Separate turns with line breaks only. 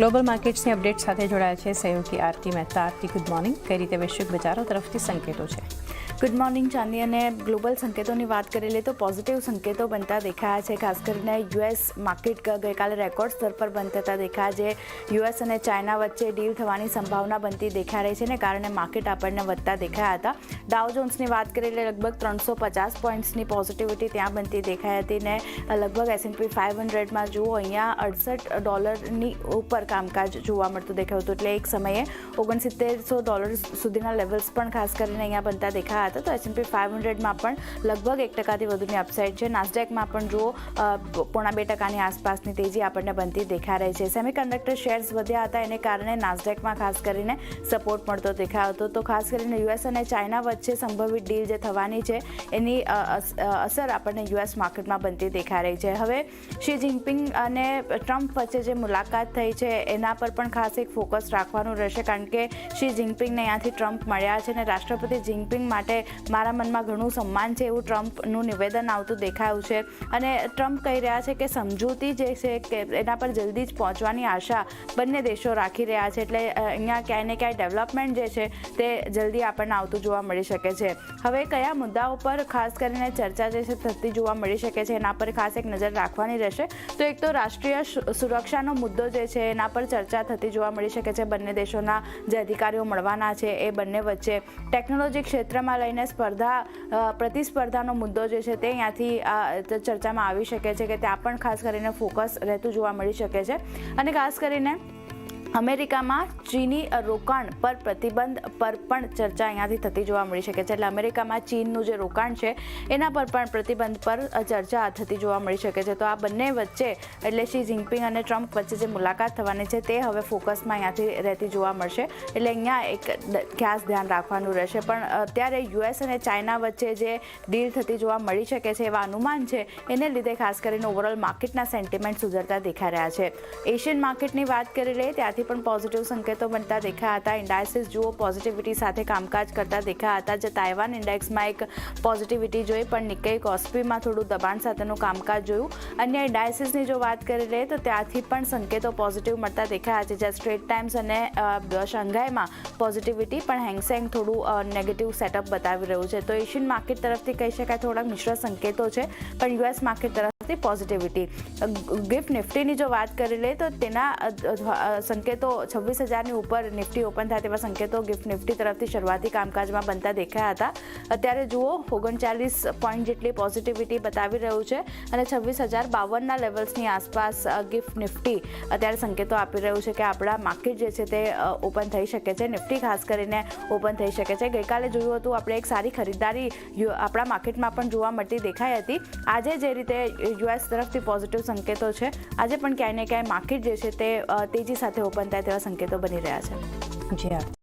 Global માર્કેટ્સની update સાથે જોડાયા છે સહયોગી આરતી મહેતા. આરતી ગુડ મોર્નિંગ કઈ રીતે વૈશ્વિક બજારો તરફથી સંકેતો છે?
ગુડ મોર્નિંગ ચાંદી અને ગ્લોબલ સંકેતોની વાત કરી લે તો પોઝિટિવ સંકેતો બનતા દેખાયા છે. ખાસ કરીને યુએસ માર્કેટ ગઈકાલે રેકોર્ડ સ્તર પર બંધ થતા દેખાયા છે. યુએસ અને ચાઇના વચ્ચે ડીલ થવાની સંભાવના બનતી દેખાઈ રહી છે ને કારણે માર્કેટ આપણને વધતા દેખાયા હતા. ડાઉ જોન્સની વાત કરી લે લગભગ ત્રણસો પચાસ પોઈન્ટ્સની પોઝિટિવિટી ત્યાં બનતી દેખાઈ હતી ને લગભગ એસએનપી ફાઇવ હંડ્રેડમાં જુઓ, અહીંયા અડસઠ ડોલરની ઉપર કામકાજ જોવા મળતું દેખાયું હતું. એટલે એક સમયે ઓગણસિત્તેરસો ડોલર સુધીના લેવલ્સ પણ ખાસ કરીને અહીંયા બનતા દેખાયા હતા તો એસએમપી ફાઇવ હંડ્રેડમાં પણ લગભગ એક ટકાથી વધુની અપસાઇડ છે. નાસ્ડેકમાં પણ જુઓ પોણા બે ટકાની આસપાસની તેજી આપણને બનતી દેખાઈ રહી છે. સેમિકન્ડક્ટર શેર્સ વધ્યા હતા, એને કારણે નાસ્ડેકમાં ખાસ કરીને સપોર્ટ મળતો દેખાયો હતો. તો ખાસ કરીને યુએસ અને ચાઇના વચ્ચે સંભવિત ડીલ જે થવાની છે, એની અસર આપણને યુએસ માર્કેટમાં બનતી દેખાઈ રહી છે. હવે શી જિનપિંગ અને ટ્રમ્પ વચ્ચે જે મુલાકાત થઈ છે, એના પર પણ ખાસ એક ફોકસ રાખવાનું રહેશે, કારણ કે શી જિનપિંગને અહીંયાથી ટ્રમ્પ મળ્યા છે અને રાષ્ટ્રપતિ જિનપિંગ માટે મારા મનમાં ઘણું સન્માન છે એવું ટ્રમ્પનું નિવેદન આવતું દેખાયું છે. અને ટ્રમ્પ કહી રહ્યા છે કે સમજૂતી જે છે કે એના પર જલ્દી જ પહોંચવાની આશા બંને દેશો રાખી રહ્યા છે. એટલે અહીંયા ક્યાંય ને ક્યાંય ડેવલપમેન્ટ જે છે તે જલ્દી આપણને આવતું જોવા મળી શકે છે. હવે કયા મુદ્દાઓ પર ખાસ કરીને ચર્ચા જે છે થતી જોવા મળી શકે છે એના પર ખાસ એક નજર રાખવાની રહેશે. તો એક તો રાષ્ટ્રીય સુરક્ષાનો મુદ્દો જે છે એના પર ચર્ચા થતી જોવા મળી શકે છે. બંને દેશોના જે અધિકારીઓ મળવાના છે એ બંને વચ્ચે ટેકનોલોજી ક્ષેત્રમાં લઈને સ્પર્ધા પ્રતિસ્પર્ધાનો મુદ્દો જે છે તે અહીંયાથી ચર્ચામાં આવી શકે છે કે ત્યાં પણ ખાસ કરીને ફોકસ રહેતું જોવા મળી શકે છે. અને ખાસ કરીને અમેરિકામાં ચીની રોકાણ પર પ્રતિબંધ પર પણ ચર્ચા અહીંયાથી થતી જોવા મળી શકે છે. એટલે અમેરિકામાં ચીનનું જે રોકાણ છે, એના પર પણ પ્રતિબંધ પર ચર્ચા થતી જોવા મળી શકે છે. તો આ બંને વચ્ચે એટલે શી જિનપિંગ અને ટ્રમ્પ વચ્ચે જે મુલાકાત થવાની છે, તે હવે ફોકસમાં અહીંયાથી રહેતી જોવા મળશે. એટલે અહીંયા એક ખાસ ધ્યાન રાખવાનું રહેશે. પણ અત્યારે યુએસ અને ચાઇના વચ્ચે જે ડીલ થતી જોવા મળી શકે છે, એવા અનુમાન છે, એને લીધે ખાસ કરીને ઓવરઓલ માર્કેટના સેન્ટિમેન્ટ સુધરતા દેખાઈ રહ્યા છે. એશિયન માર્કેટની વાત કરી લઈએ, ત્યાંથી પણ પોઝિટિવ સંકેતો બનતા દેખાયા હતા. ઇન્ડાયસિસ જુઓ પોઝિટિવિટી સાથે કામકાજ કરતા દેખાયા હતા. જે તાઇવાન ઇન્ડેક્સમાં એક પોઝિટિવિટી જોઈ, પણ નિકેઈ કોસ્પીમાં થોડું દબાણ સાથેનું કામકાજ જોયું. અન્ય ઇન્ડાયસિસની જો વાત કરી લઈએ, તો ત્યાંથી પણ સંકેતો પોઝિટિવ મળતા દેખાયા છે. જ્યાં સ્ટ્રેટ ટાઈમ્સ અને શંઘાઈમાં પોઝિટિવિટી પણ હેંગસેંગ થોડું નેગેટિવ સેટઅપ બતાવી રહ્યું છે. તો એશિયન માર્કેટ તરફથી કહી શકાય થોડાક મિશ્ર સંકેતો છે, પણ યુએસ માર્કેટ તરફથી પોઝિટિવિટી ગિફ્ટ નિફ્ટીની જો વાત કરી લઈએ તો તેના સંકેતો છવ્વીસ હજારની ઉપર નિફ્ટી ઓપન થાય તેવા સંકેતો ગિફ્ટ નિફ્ટી તરફથી શરૂઆતી કામકાજમાં બનતા દેખાયા હતા. અત્યારે જુઓ, ઓગણચાલીસ પોઈન્ટ જેટલી પોઝિટિવિટી બતાવી રહ્યું છે અને છવ્વીસ હજાર બાવનના લેવલ્સની આસપાસ ગિફ્ટ નિફ્ટી અત્યારે સંકેતો આપી રહ્યું છે કે આપણા માર્કેટ જે છે તે ઓપન થઈ શકે છે. નિફ્ટી ખાસ કરીને ઓપન થઈ શકે છે. ગઈકાલે જોયું હતું, આપણે એક સારી ખરીદદારી આપણા માર્કેટમાં પણ જોવા મળતી દેખાઈ હતી. આજે જે રીતે યુએસ તરફથી પોઝિટિવ સંકેતો છે. આજે પણ ક્યાંય ને ક્યાંય માર્કેટ જે છે તે તેજી સાથે ઓપન થાય તેવા સંકેતો બની રહ્યા છે.
જી આરતી